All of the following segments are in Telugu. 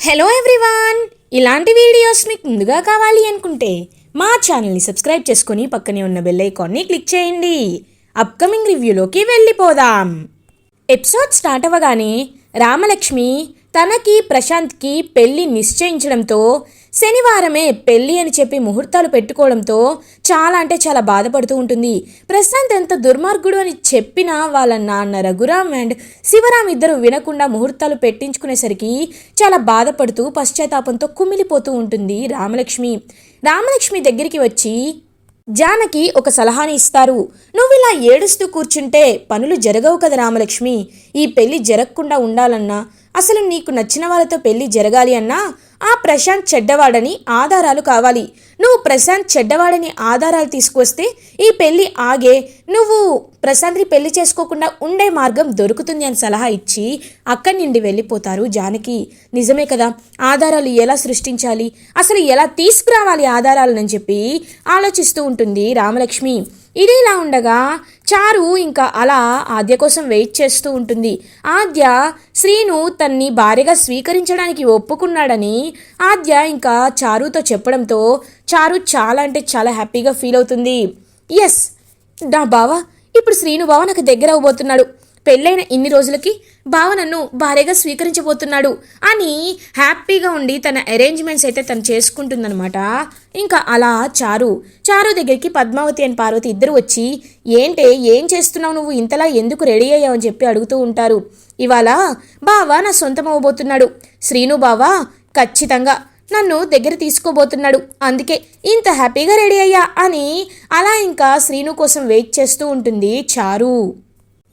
హలో ఎవ్రీవాన్ ఇలాంటి వీడియోస్ మీకు ముందుగా కావాలి అనుకుంటే మా ఛానల్ని సబ్స్క్రైబ్ చేసుకుని పక్కనే ఉన్న బెల్ ఐకాన్ని క్లిక్ చేయండి. అప్కమింగ్ రివ్యూలోకి వెళ్ళిపోదాం. ఎపిసోడ్ స్టార్ట్ అవ్వగానే రామలక్ష్మి తనకి ప్రశాంత్కి పెళ్ళి నిశ్చయించడంతో శనివారమే పెళ్ళి అని చెప్పి ముహూర్తాలు పెట్టుకోవడంతో చాలా అంటే చాలా బాధపడుతూ ఉంటుంది. ప్రశాంత్ ఎంత దుర్మార్గుడు అని చెప్పినా వాళ్ళ నాన్న రఘురామ్ అండ్ శివరామ్ ఇద్దరు వినకుండా ముహూర్తాలు పెట్టించుకునేసరికి చాలా బాధపడుతూ పశ్చాత్తాపంతో కుమిలిపోతూ ఉంటుంది రామలక్ష్మి. రామలక్ష్మి దగ్గరికి వచ్చి జానకి ఒక సలహాని ఇస్తారు. నువ్వు ఇలా ఏడుస్తూ కూర్చుంటే పనులు జరగవు కదా రామలక్ష్మి. ఈ పెళ్ళి జరగకుండా ఉండాలన్నా అసలు నీకు నచ్చిన వాళ్ళతో పెళ్ళి జరగాలి అన్నా ఆ ప్రశాంత్ చెడ్డవాడని ఆధారాలు కావాలి. నువ్వు ప్రశాంత్ చెడ్డవాడని ఆధారాలు తీసుకొస్తే ఈ పెళ్ళి ఆగే నువ్వు ప్రశాంత్ని పెళ్ళి చేసుకోకుండా ఉండే మార్గం దొరుకుతుంది అని సలహా ఇచ్చి అక్కడి నుండి వెళ్ళిపోతారు జానకి. నిజమే కదా ఆధారాలు ఎలా సృష్టించాలి? అసలు ఎలా తీసుకురావాలి ఆధారాలని చెప్పి ఆలోచిస్తూ ఉంటుంది రామలక్ష్మి. ఇది ఇలా ఉండగా చారు ఇంకా అలా ఆద్య కోసం వెయిట్ చేస్తూ ఉంటుంది. ఆద్య శ్రీను తన్ని భార్యగా స్వీకరించడానికి ఒప్పుకున్నాడని ఆద్య ఇంకా చారుతో చెప్పడంతో చారు చాలా అంటే చాలా హ్యాపీగా ఫీల్ అవుతుంది. ఎస్ నా బావ ఇప్పుడు శ్రీను బావ నాకు దగ్గర అవ్వబోతున్నాడు. పెళ్ళైన ఇన్ని రోజులకి బావ నన్ను భార్యగా స్వీకరించబోతున్నాడు అని హ్యాపీగా ఉండి తన అరేంజ్మెంట్స్ అయితే తను చేసుకుంటుందనమాట ఇంకా అలా చారు. చారు దగ్గరికి పద్మావతి అండ్ పార్వతి ఇద్దరు వచ్చి ఏంటే ఏం చేస్తున్నావు నువ్వు? ఇంతలా ఎందుకు రెడీ అయ్యావు? అని చెప్పి అడుగుతూ ఉంటారు. ఇవాళ బావ నా సొంతం అవ్వబోతున్నాడు. శ్రీను బావా ఖచ్చితంగా నన్ను దగ్గర తీసుకోబోతున్నాడు. అందుకే ఇంత హ్యాపీగా రెడీ అయ్యా అని అలా ఇంకా శ్రీను కోసం వెయిట్ చేస్తూ ఉంటుంది చారు.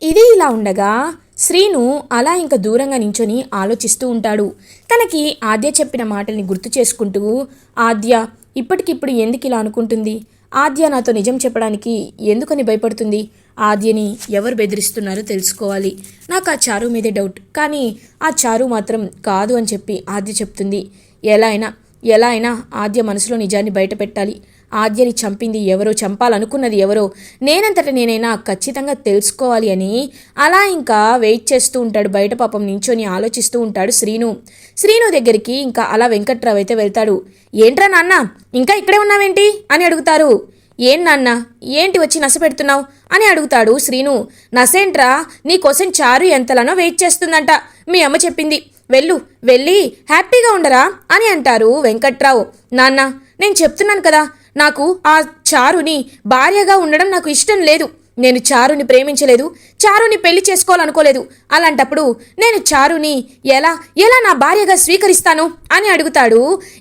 ఇది ఇలా ఉండగా శ్రీను అలా ఇంకా దూరంగా నించొని ఆలోచిస్తూ ఉంటాడు. తనకి ఆద్య చెప్పిన మాటల్ని గుర్తు చేసుకుంటూ ఆద్య ఇప్పటికిప్పుడు ఎందుకు ఇలా అనుకుంటుంది? ఆద్య నాతో నిజం చెప్పడానికి ఎందుకని భయపడుతుంది? ఆద్యని ఎవరు బెదిరిస్తున్నారో తెలుసుకోవాలి. నాకు ఆ చారు మీదే డౌట్. కానీ ఆ చారు మాత్రం కాదు అని చెప్పి ఆద్య చెప్తుంది. ఎలా అయినా ఎలా అయినా ఆద్య మనసులో నిజాన్ని బయట పెట్టాలి. ఆద్యని చంపింది ఎవరో చంపాలనుకున్నది ఎవరో నేనంతట నేనైనా ఖచ్చితంగా తెలుసుకోవాలి అని అలా ఇంకా వెయిట్ చేస్తూ ఉంటాడు. బయట పాపం నించొని ఆలోచిస్తూ ఉంటాడు శ్రీను. శ్రీను దగ్గరికి ఇంకా అలా వెంకట్రావు అయితే వెళ్తాడు. ఏంట్రా నాన్న ఇంకా ఇక్కడే ఉన్నావేంటి? అని అడుగుతారు. ఏం నాన్న ఏంటి వచ్చి నస పెడుతున్నావు? అని అడుగుతాడు శ్రీను. నసేంట్రా నీకోసం చారు ఎంతలానో వెయిట్ చేస్తుందంట. మీ అమ్మ చెప్పింది. వెళ్ళు వెళ్ళి హ్యాపీగా ఉండరా? అని అంటారు వెంకట్రావు. నాన్న నేను చెప్తున్నాను కదా నాకు ఆ చారుని భార్యగా ఉండడం నాకు ఇష్టం లేదు. నేను చారుని ప్రేమించలేదు. చారుని పెళ్ళి చేసుకోవాలనుకోలేదు. అలాంటప్పుడు నేను చారుని ఎలా ఎలా నా భార్యగా స్వీకరిస్తాను అని అడుగుతాడు.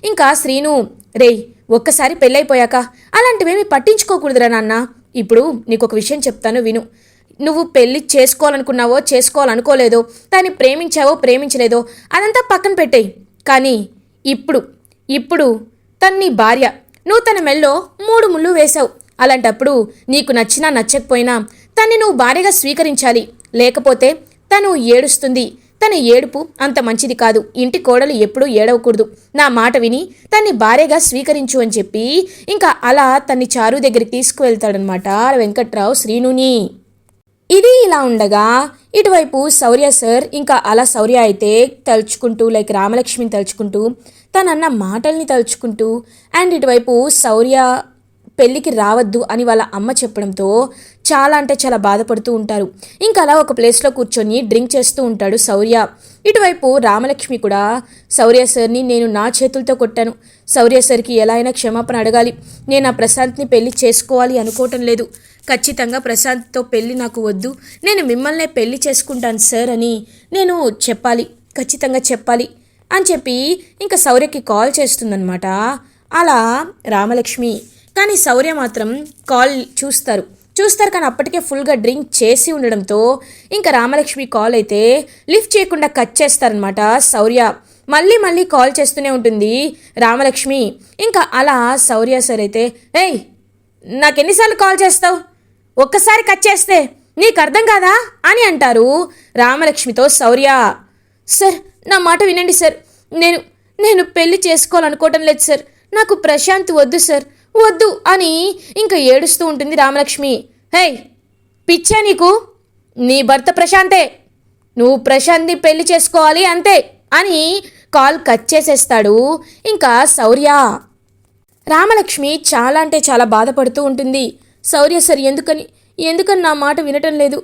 ఇంకా శ్రీను రేయ్ ఒక్కసారి పెళ్ళైపోయాక అలాంటివేమి పట్టించుకోకూడదురా నాన్న. ఇప్పుడు నీకు ఒక విషయం చెప్తాను విను. నువ్వు పెళ్ళి చేసుకోవాలనుకున్నావో చేసుకోవాలనుకోలేదో దాన్ని ప్రేమించావో ప్రేమించలేదో అదంతా పక్కన పెట్టేయి. కానీ ఇప్పుడు ఇప్పుడు తన్ని భార్య నువ్వు తన మెల్లో మూడు ముళ్ళు వేశావు. అలాంటప్పుడు నీకు నచ్చినా నచ్చకపోయినా తన్ని నువ్వు భార్యగా స్వీకరించాలి. లేకపోతే తను ఏడుస్తుంది. తన ఏడుపు అంత మంచిది కాదు. ఇంటి కోడలు ఎప్పుడూ ఏడవకూడదు. నా మాట విని తన్ని భార్యగా స్వీకరించు అని చెప్పి ఇంకా అలా తన్ని చారు దగ్గరికి తీసుకువెళ్తాడనమాట వెంకట్రావు శ్రీనుని. ఇది ఇలా ఉండగా ఇటువైపు శౌర్య సార్ ఇంకా అలా శౌర్య అయితే తలుచుకుంటూ లైక్ రామలక్ష్మిని తలుచుకుంటూ తనన్న మాటల్ని తలుచుకుంటూ అండ్ ఇటువైపు శౌర్య పెళ్ళికి రావద్దు అని వాళ్ళ అమ్మ చెప్పడంతో చాలా అంటే చాలా బాధపడుతూ ఉంటారు. ఇంకా అలా ఒక ప్లేస్లో కూర్చొని డ్రింక్ చేస్తూ ఉంటాడు శౌర్య. ఇటువైపు రామలక్ష్మి కూడా శౌర్య సార్ని నేను నా చేతులతో కొట్టాను. శౌర్య సార్కి ఎలా అయినా క్షమాపణ అడగాలి. నేను ఆ ప్రశాంత్ని పెళ్ళి చేసుకోవాలి అనుకోవటం లేదు. ఖచ్చితంగా ప్రశాంత్తో పెళ్ళి నాకు వద్దు. నేను మిమ్మల్నే పెళ్ళి చేసుకుంటాను సార్ అని నేను చెప్పాలి. ఖచ్చితంగా చెప్పాలి. అని చెప్పి ఇంకా శౌర్యకి కాల్ చేస్తుందనమాట అలా రామలక్ష్మి కానీ శౌర్య మాత్రం కాల్ చూస్తారు. చూస్తారు కానీ అప్పటికే ఫుల్గా డ్రింక్ చేసి ఉండడంతో ఇంకా రామలక్ష్మి కాల్ అయితే లిఫ్ట్ చేయకుండా కట్ చేస్తారనమాట శౌర్య మళ్ళీ మళ్ళీ కాల్ చేస్తూనే ఉంటుంది రామలక్ష్మి. ఇంకా అలా శౌర్య సార్ అయితే ఏయ్ నాకెన్నిసార్లు కాల్ చేస్తావు? ఒక్కసారి కట్ చేస్తే నీకు అర్థం కాదా? అని అంటారు రామలక్ష్మితో శౌర్య సార్ నా మాట వినండి సార్. నేను నేను పెళ్ళి చేసుకోవాలనుకోవటం లేదు సార్. నాకు ప్రశాంత్ వద్దు సార్. వద్దు అని ఇంకా ఏడుస్తూ ఉంటుంది రామలక్ష్మి. హే పిచ్చా నీకు? నీ భర్త ప్రశాంతే. నువ్వు ప్రశాంత్ని పెళ్ళి చేసుకోవాలి అంతే అని కాల్ కట్ చేసేస్తాడు ఇంకా శౌర్య. రామలక్ష్మి చాలా అంటే చాలా బాధపడుతూ ఉంటుంది. శౌర్య సార్ ఎందుకని ఎందుకని నా మాట వినటం లేదు?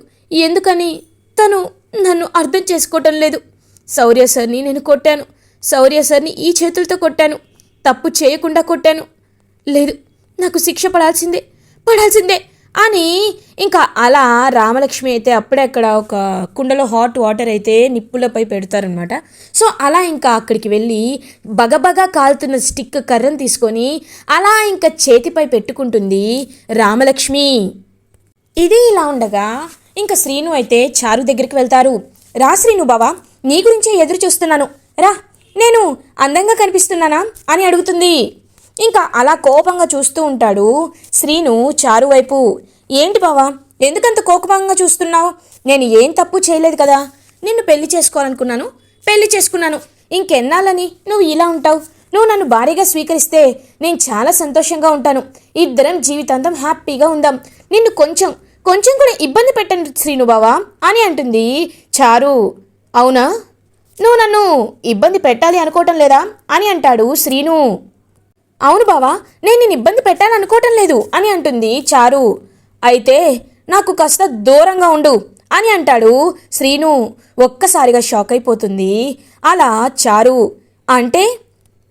ఎందుకని తను నన్ను అర్థం చేసుకోవటం లేదు? శౌర్య సార్ని నేను కొట్టాను. శౌర్య సార్ని ఈ చేతులతో కొట్టాను. తప్పు చేయకుండా కొట్టాను. లేదు నాకు శిక్ష పడాల్సిందే పడాల్సిందే. అని ఇంకా అలా రామలక్ష్మి అయితే అప్పుడే అక్కడ ఒక కుండలో హాట్ వాటర్ అయితే నిప్పులపై పెడతారనమాట సో అలా ఇంకా అక్కడికి వెళ్ళి బగబగా కాలుతున్న స్టిక్ కర్రను తీసుకొని అలా ఇంకా చేతిపై పెట్టుకుంటుంది రామలక్ష్మి. ఇది ఇలా ఉండగా ఇంకా శ్రీను అయితే చారు దగ్గరికి వెళ్తారు. రా శ్రీను బావా నీ గురించే ఎదురు చూస్తున్నాను. రా నేను అందంగా కనిపిస్తున్నానా అని అడుగుతుంది. ఇంకా అలా కోపంగా చూస్తూ ఉంటాడు శ్రీను చారు వైపు. ఏంటి బావా ఎందుకంత కోపంగా చూస్తున్నావు? నేను ఏం తప్పు చేయలేదు కదా. నిన్ను పెళ్ళి చేసుకోవాలనుకున్నాను. పెళ్ళి చేసుకున్నాను. ఇంకెన్నాళ్ళని నువ్వు ఇలా ఉంటావు? నువ్వు నన్ను భారీగా స్వీకరిస్తే నేను చాలా సంతోషంగా ఉంటాను. ఇద్దరం జీవితాంతం హ్యాపీగా ఉందాం. నిన్ను కొంచెం కొంచెం కూడా ఇబ్బంది పెట్టండి శ్రీను బావా అని అంటుంది చారు. అవునా? నువ్వు నన్ను ఇబ్బంది పెట్టాలి అనుకోవటం లేదా? అని అంటాడు శ్రీను. అవును బావా నేను నేను ఇబ్బంది పెట్టాలని అనుకోవటం లేదు అని అంటుంది చారు. అయితే నాకు కాస్త దూరంగా ఉండు అని అంటాడు శ్రీను. ఒక్కసారిగా షాక్ అయిపోతుంది. అలా చారు. అంటే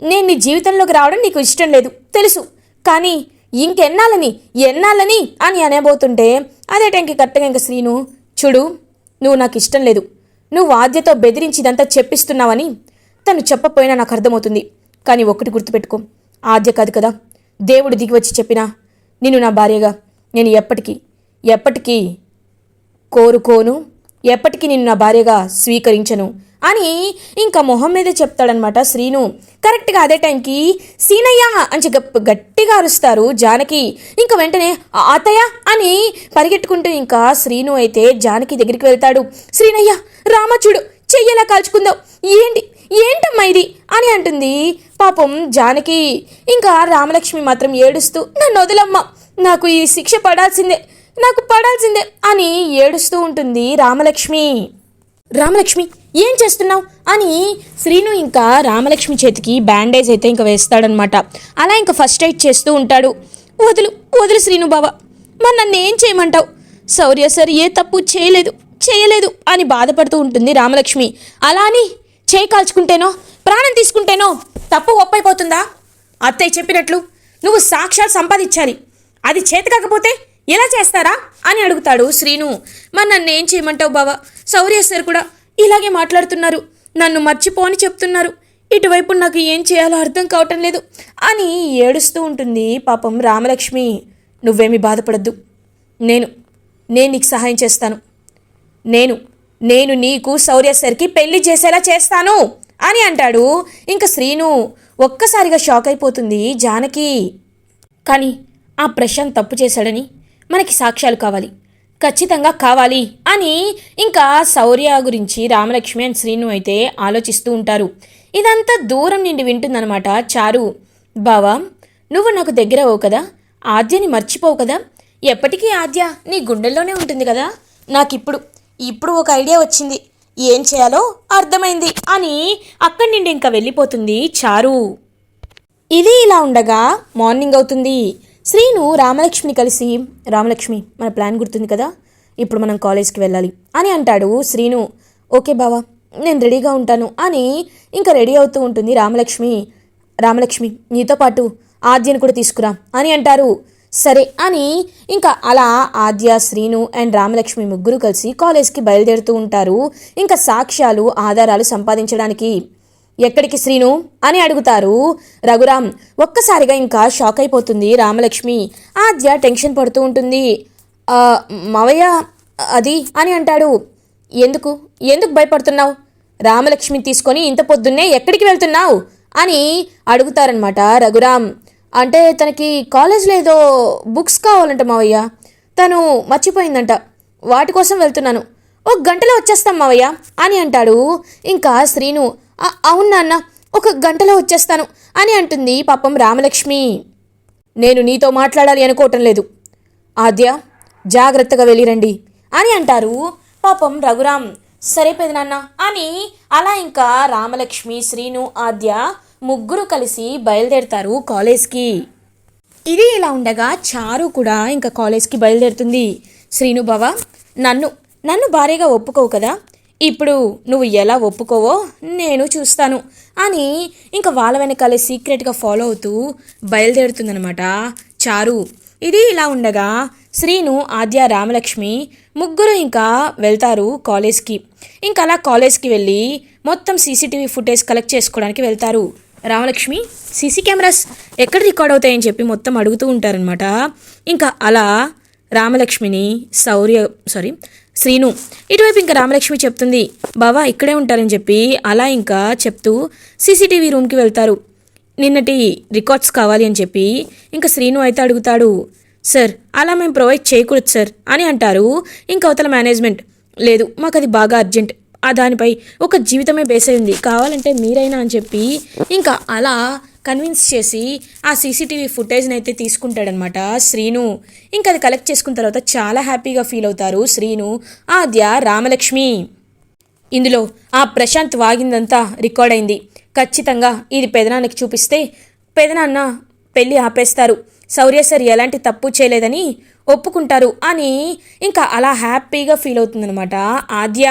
నేను నీ జీవితంలోకి రావడం నీకు ఇష్టం లేదు తెలుసు. కానీ ఇంకెన్నాళ్ళని ఎన్నాళ్ళని అని అనేబోతుంటే అదే టైంకి కరెక్ట్గా ఇంక శ్రీను చూడు నువ్వు నాకు ఇష్టం లేదు నువ్వు ఆద్యతో బెదిరించి ఇదంతా చెప్పిస్తున్నావని తను చెప్పపోయినా నాకు అర్థమవుతుంది. కానీ ఒకటి గుర్తుపెట్టుకో. ఆద్య కాదు కదా. దేవుడు దిగి వచ్చి చెప్పినా నిన్ను నా భార్యగా నేను ఎప్పటికీ ఎప్పటికీ కోరుకోను ఎప్పటికీ నిన్ను నా భార్యగా స్వీకరించను. అని ఇంకా మొహం మీదే చెప్తాడనమాట శ్రీను. కరెక్ట్గా అదే టైంకి సీనయ్య అని చెప్పి గట్టిగా అరుస్తారు జానకి. ఇంకా వెంటనే ఆతయ్య అని పరిగెట్టుకుంటూ ఇంకా శ్రీను అయితే జానకి దగ్గరికి వెళ్తాడు. శ్రీనయ్య రామచుడు చెయ్యలా కాల్చుకుందాం ఏంటి ఏంటమ్మా ఇది? అని అంటుంది పాపం జానకి. ఇంకా రామలక్ష్మి మాత్రం ఏడుస్తూ నన్ను వదిలమ్మా. నాకు ఈ శిక్ష పడాల్సిందే. నాకు పడాల్సిందే అని ఏడుస్తూ ఉంటుంది రామలక్ష్మి. రామలక్ష్మి ఏం చేస్తున్నావు? అని శ్రీను ఇంకా రామలక్ష్మి చేతికి బ్యాండేజ్ అయితే ఇంకా వేస్తాడనమాట అలా ఇంకా ఫస్ట్ ఎయిడ్ చేస్తూ ఉంటాడు. వదులు వదులు శ్రీను బావ. మరి నన్ను ఏం చేయమంటావు? శౌర్య సార్ ఏ తప్పు చేయలేదు చేయలేదు అని బాధపడుతూ ఉంటుంది రామలక్ష్మి. అలా అని చేయి కాల్చుకుంటేనో ప్రాణం తీసుకుంటేనో తప్పు ఒప్పైపోతుందా? అత్తయ్య చెప్పినట్లు నువ్వు సాక్ష్యాలు సంపాదించాలి. అది చేతి కాకపోతే ఎలా చేస్తారా? అని అడుగుతాడు శ్రీను. మరి నన్ను ఏం చేయమంటావు బావా? శౌర్య సార్ కూడా ఇలాగే మాట్లాడుతున్నారు. నన్ను మర్చిపోని చెప్తున్నారు. ఇటువైపు నాకు ఏం చేయాలో అర్థం కావటం లేదు అని ఏడుస్తూ ఉంటుంది పాపం రామలక్ష్మి. నువ్వేమి బాధపడద్దు. నేను నేను నీకు సహాయం చేస్తాను. నేను నేను నీకు శౌర్య సార్కి పెళ్ళి చేసేలా చేస్తాను అని అంటాడు. ఇంకా శ్రీను ఒక్కసారిగా షాక్ అయిపోతుంది జానకి. కానీ ఆ ప్రశాంత్ తప్పు చేశాడని మనకి సాక్ష్యాలు కావాలి. ఖచ్చితంగా కావాలి అని ఇంకా శౌర్య గురించి రామలక్ష్మి అండ్ శ్రీను అయితే ఆలోచిస్తూ ఉంటారు. ఇదంతా దూరం నుండి వింటుందన్నమాట. చారు బావా నువ్వు నాకు దగ్గర అవు కదా? ఆద్యని మర్చిపోవు కదా? ఎప్పటికీ ఆద్య నీ గుండెల్లోనే ఉంటుంది కదా? నాకిప్పుడు ఇప్పుడు ఒక ఐడియా వచ్చింది. ఏం చేయాలో అర్థమైంది అని అక్కడి నుండి ఇంకా వెళ్ళిపోతుంది చారు. ఇది ఇలా ఉండగా మార్నింగ్ అవుతుంది. శ్రీను రామలక్ష్మిని కలిసి రామలక్ష్మి మన ప్లాన్ గుర్తుంది కదా? ఇప్పుడు మనం కాలేజ్కి వెళ్ళాలి. అని అంటాడు శ్రీను. ఓకే బావా నేను రెడీగా ఉంటాను అని ఇంకా రెడీ అవుతూ ఉంటుంది రామలక్ష్మి. రామలక్ష్మి నీతో పాటు ఆద్యను కూడా తీసుకురా అని అంటారు. సరే అని ఇంకా అలా ఆద్య శ్రీను అండ్ రామలక్ష్మి ముగ్గురు కలిసి కాలేజ్కి బయలుదేరుతూ ఉంటారు. ఇంకా సాక్ష్యాలు ఆధారాలు సంపాదించడానికి. ఎక్కడికి శ్రీను? అని అడుగుతారు. రఘురామ్ ఒక్కసారిగా ఇంకా షాక్ అయిపోతుంది రామలక్ష్మి. ఆద్య టెన్షన్ పడుతూ ఉంటుంది. మావయ్య అది అని అంటాడు. ఎందుకు? ఎందుకు భయపడుతున్నావు? రామలక్ష్మిని తీసుకొని ఇంత పొద్దున్నే ఎక్కడికి వెళ్తున్నావు? అని అడుగుతారనమాట రఘురామ్. అంటే తనకి కాలేజ్లో ఏదో బుక్స్ కావాలంట మావయ్య. తను మర్చిపోయిందంట. వాటి కోసం వెళ్తున్నాను. ఒక గంటలో వచ్చేస్తాం మావయ్య అని అంటాడు. ఇంకా శ్రీను అవును నాన్న ఒక గంటలో వచ్చేస్తాను అని అంటుంది పాపం రామలక్ష్మి. నేను నీతో మాట్లాడాలి అనుకోవటం లేదు. ఆద్య జాగ్రత్తగా వెళ్ళిరండి అని అంటారు పాపం రఘురామ్. సరే పెదనాన్న అని అలా ఇంకా రామలక్ష్మి శ్రీను ఆద్య ముగ్గురు కలిసి బయలుదేరుతారు కాలేజ్కి. ఇది ఇలా ఉండగా చారు కూడా ఇంకా కాలేజ్కి బయలుదేరుతుంది. శ్రీను బావ నన్ను నన్ను భారీగా ఒప్పుకోవు కదా? ఇప్పుడు నువ్వు ఎలా ఒప్పుకోవో నేను చూస్తాను అని ఇంకా వాళ్ళ వెనకాలే సీక్రెట్గా ఫాలో అవుతూ బయలుదేరుతుందనమాట చారు ఇది ఇలా ఉండగా శ్రీను ఆద్య రామలక్ష్మి ముగ్గురు ఇంకా వెళ్తారు కాలేజ్కి. ఇంకా అలా కాలేజ్కి వెళ్ళి మొత్తం సీసీటీవీ ఫుటేజ్ కలెక్ట్ చేసుకోవడానికి వెళ్తారు. రామలక్ష్మి సీసీ కెమెరాస్ ఎక్కడ రికార్డ్ అవుతాయని చెప్పి మొత్తం అడుగుతూ ఉంటారనమాట ఇంకా అలా రామలక్ష్మిని శౌర్య సారీ శ్రీను ఇటువైపు ఇంకా రామలక్ష్మి చెప్తుంది బావా ఇక్కడే ఉంటారని చెప్పి అలా ఇంకా చెప్తూ సీసీటీవీ రూమ్కి వెళ్తారు. నిన్నటి రికార్డ్స్ కావాలి అని చెప్పి ఇంకా శ్రీను అయితే అడుగుతాడు సార్ అలా మేము ప్రొవైడ్ చేయకూడదు సార్ అని అంటారు ఇంకా అవతల మేనేజ్మెంట్. లేదు మాకు అది బాగా అర్జెంట్. ఆ దానిపై ఒక జీవితమే బేస్ అయింది. కావాలంటే మీరైనా అని చెప్పి ఇంకా అలా కన్విన్స్ చేసి ఆ సీసీటీవీ ఫుటేజ్ని అయితే తీసుకుంటాడనమాట శ్రీను. ఇంకా అది కలెక్ట్ చేసుకున్న తర్వాత చాలా హ్యాపీగా ఫీల్ అవుతారు శ్రీను ఆద్య రామలక్ష్మి. ఇందులో ఆ ప్రశాంత్ వాగిందంతా రికార్డ్ అయింది. ఖచ్చితంగా ఇది పెదనాన్నకి చూపిస్తే పెదనాన్న పెళ్ళి ఆపేస్తారు. శౌర్య సార్ ఎలాంటి తప్పు చేయలేదని ఒప్పుకుంటారు అని ఇంకా అలా హ్యాపీగా ఫీల్ అవుతుందనమాట ఆద్య.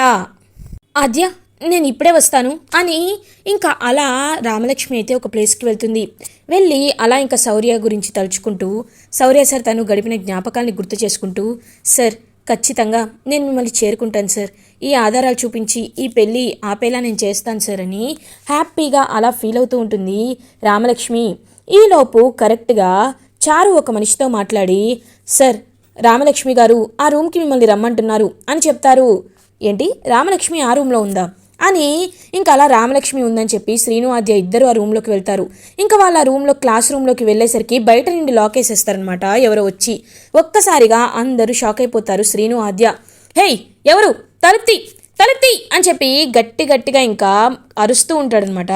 ఆద్య నేను ఇప్పుడే వస్తాను అని ఇంకా అలా రామలక్ష్మి అయితే ఒక ప్లేస్కి వెళ్తుంది. వెళ్ళి అలా ఇంకా శౌర్య గురించి తలుచుకుంటూ శౌర్య సార్ తను గడిపిన జ్ఞాపకాల్ని గుర్తు చేసుకుంటూ సార్ ఖచ్చితంగా నేను మిమ్మల్ని చేరుకుంటాను సార్. ఈ ఆధారాలు చూపించి ఈ పెళ్ళి ఆపేలా నేను చేస్తాను సార్ అని హ్యాపీగా అలా ఫీల్ అవుతూ ఉంటుంది రామలక్ష్మి. ఈలోపు కరెక్ట్గా చారు ఒక మనిషితో మాట్లాడి సార్ రామలక్ష్మి గారు ఆ రూమ్కి మిమ్మల్ని రమ్మంటున్నారు అని చెప్తారు. ఏంటి? రామలక్ష్మి ఆ రూమ్లో ఉందా? అని ఇంకా అలా రామలక్ష్మి ఉందని చెప్పి శ్రీను ఆద్య ఇద్దరు ఆ రూమ్లోకి వెళ్తారు. ఇంకా వాళ్ళ ఆ రూమ్లో క్లాస్ రూమ్లోకి వెళ్ళేసరికి బయట నుండి లాక్ వేసేస్తారనమాట ఎవరో వచ్చి. ఒక్కసారిగా అందరూ షాక్ అయిపోతారు శ్రీను ఆద్య. హేయ్ ఎవరు? తలుప్తి తలుప్తి! అని చెప్పి గట్టి గట్టిగా ఇంకా అరుస్తూ ఉంటాడనమాట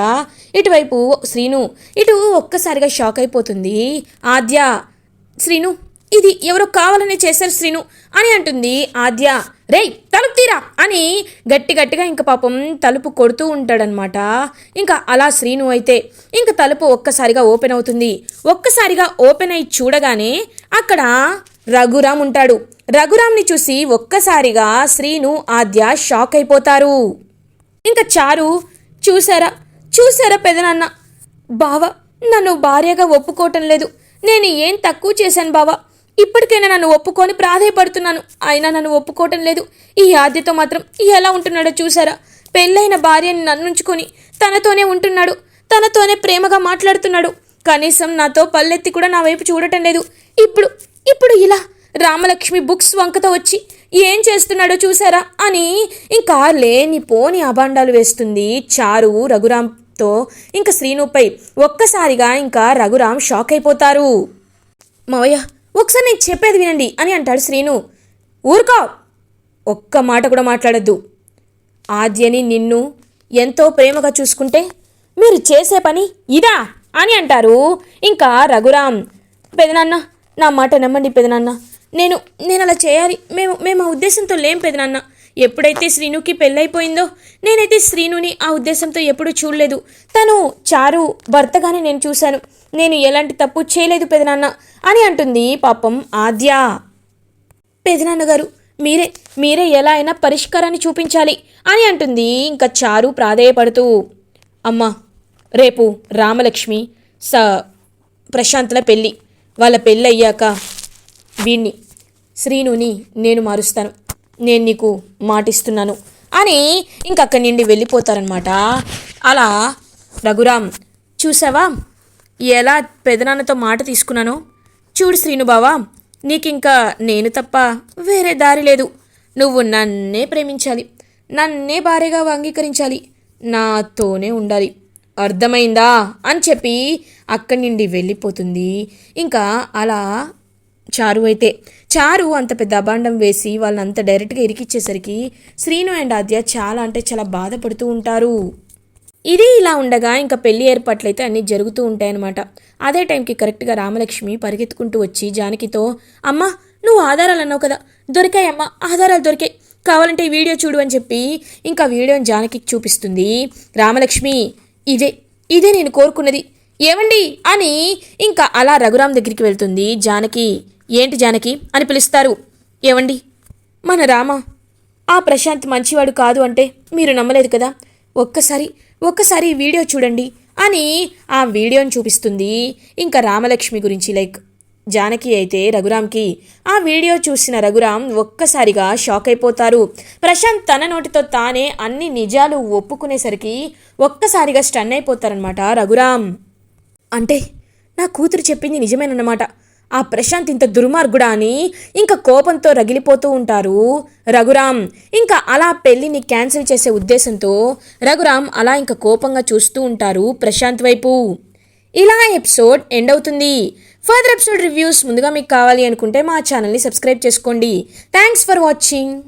ఇటువైపు శ్రీను ఇటు ఒక్కసారిగా షాక్ అయిపోతుంది. ఆద్య శ్రీను ఇది ఎవరో కావాలని చేశారు శ్రీను? అని అంటుంది ఆద్య. రేయ్ తలుపు తీరా? అని గట్టి గట్టిగా ఇంక పాపం తలుపు కొడుతూ ఉంటాడనమాట ఇంకా అలా శ్రీను అయితే ఇంక తలుపు ఒక్కసారిగా ఓపెన్ అవుతుంది. ఒక్కసారిగా ఓపెన్ అయి చూడగానే అక్కడ రఘురామ్ ఉంటాడు. రఘురామ్ని చూసి ఒక్కసారిగా శ్రీను ఆద్య షాక్ అయిపోతారు. ఇంకా చారు చూసారా చూసారా పెదనాన్న? బావ నన్ను భార్యగా ఒప్పుకోవటం లేదు. నేను ఏం తక్కువ చేశాను బావా? ఇప్పటికైనా నన్ను ఒప్పుకొని ప్రాధాయపడుతున్నాను. అయినా నన్ను ఒప్పుకోవటం లేదు. ఈ ఆద్యతో మాత్రం ఎలా ఉంటున్నాడో చూసారా పెళ్ళైన భార్యని నన్నుంచుకొని తనతోనే ఉంటున్నాడు. తనతోనే ప్రేమగా మాట్లాడుతున్నాడు. కనీసం నాతో పల్లెత్తి కూడా నా వైపు చూడటం లేదు. ఇప్పుడు ఇప్పుడు ఇలా రామలక్ష్మి బుక్స్ వంకతో వచ్చి ఏం చేస్తున్నాడో చూసారా అని ఇంకా లేని పోని అభాండాలు వేస్తుంది చారు రఘురామ్తో. ఇంకా శ్రీనుపై ఒక్కసారిగా ఇంకా రఘురామ్ షాక్ అయిపోతారు. మావయ్య ఒకసారి నేను చెప్పేది వినండి అని అంటాడు శ్రీను. ఊరుకో ఒక్క మాట కూడా మాట్లాడద్దు. ఆద్యని నిన్ను ఎంతో ప్రేమగా చూసుకుంటే మీరు చేసే పని ఇదా అని అంటారు. ఇంకా రఘురామ్ పెదనాన్న నా మాట నమ్మండి పెదనాన్న. నేను నేను అలా చేయాలి. మేము మేము ఆ ఉద్దేశంతో లేం పెదనాన్న. ఎప్పుడైతే శ్రీనుకి పెళ్ళైపోయిందో నేనైతే శ్రీనుని ఆ ఉద్దేశంతో ఎప్పుడూ చూడలేదు. తను చారు భర్తగానే నేను చూశాను. నేను ఎలాంటి తప్పు చేయలేదు పెదనాన్న అని అంటుంది పాపం ఆద్య. పెదనాన్నగారు మీరే మీరే ఎలా అయినా పరిష్కారాన్ని చూపించాలి అని అంటుంది ఇంకా చారు ప్రాధేయపడుతూ. అమ్మా రేపు రామలక్ష్మి స ప్రశాంత్ల పెళ్ళి. వాళ్ళ పెళ్ళి అయ్యాక వీణ్ణి శ్రీనుని నేను మారుస్తాను. నేను నీకు మాటిస్తున్నాను. అని ఇంకక్కడి నుండి వెళ్ళిపోతారనమాట అలా రఘురామ్ చూసావా? ఎలా పెదనాన్నతో మాట తీసుకున్నాను? చూడు శ్రీనుబావా నీకింకా నేను తప్ప వేరే దారి లేదు. నువ్వు నన్నే ప్రేమించాలి. నన్నే భార్యగా అంగీకరించాలి. నాతోనే ఉండాలి. అర్థమైందా? అని చెప్పి అక్కడి నుండి వెళ్ళిపోతుంది. ఇంకా అలా చారు అయితే. చారు అంత పెద్ద అభాండం వేసి వాళ్ళంత డైరెక్ట్గా ఇరికిచ్చేసరికి శ్రీను అండ్ ఆద్య చాలా అంటే చాలా బాధపడుతూ ఉంటారు. ఇది ఇలా ఉండగా ఇంకా పెళ్ళి ఏర్పాట్లు అయితే అన్నీ జరుగుతూ ఉంటాయన్నమాట. అదే టైంకి కరెక్ట్గా రామలక్ష్మి పరిగెత్తుకుంటూ వచ్చి జానకితో అమ్మ నువ్వు ఆధారాలు అన్నావు కదా దొరికాయి అమ్మా ఆధారాలు దొరికాయి. కావాలంటే ఈ వీడియో చూడు అని చెప్పి ఇంకా వీడియోని జానకి చూపిస్తుంది రామలక్ష్మి. ఇదే ఇదే నేను కోరుకున్నది. ఏమండి అని ఇంకా అలా రఘురామ్ దగ్గరికి వెళ్తుంది జానకి. ఏంటి జానకి? అని పిలుస్తారు. ఏవండి? మన రామ ఆ ప్రశాంత్ మంచివాడు కాదు అంటే మీరు నమ్మలేదు కదా? ఒక్కసారి ఒక్కసారి వీడియో చూడండి అని ఆ వీడియోని చూపిస్తుంది ఇంకా రామలక్ష్మి గురించి. లైక్ జానకి అయితే రఘురామ్కి ఆ వీడియో చూసిన రఘురామ్ ఒక్కసారిగా షాక్ అయిపోతారు. ప్రశాంత్ తన నోటితో తానే అన్ని నిజాలు ఒప్పుకునేసరికి ఒక్కసారిగా స్టన్ అయిపోతారనమాట రఘురామ్. అంటే నా కూతురు చెప్పింది నిజమేనన్నమాట. ఆ ప్రశాంత్ ఇంత దుర్మార్గుడా అని ఇంకా కోపంతో రగిలిపోతూ ఉంటారు. రఘురామ్ ఇంకా అలా పెళ్ళిని క్యాన్సిల్ చేసే ఉద్దేశంతో రఘురామ్ అలా ఇంకా కోపంగా చూస్తూ ఉంటారు ప్రశాంత్ వైపు. ఇలా ఎపిసోడ్ ఎండ్ అవుతుంది. ఫర్దర్ ఎపిసోడ్ రివ్యూస్ ముందుగా మీకు కావాలి అనుకుంటే మా ఛానల్ని సబ్స్క్రైబ్ చేసుకోండి. Thanks for watching.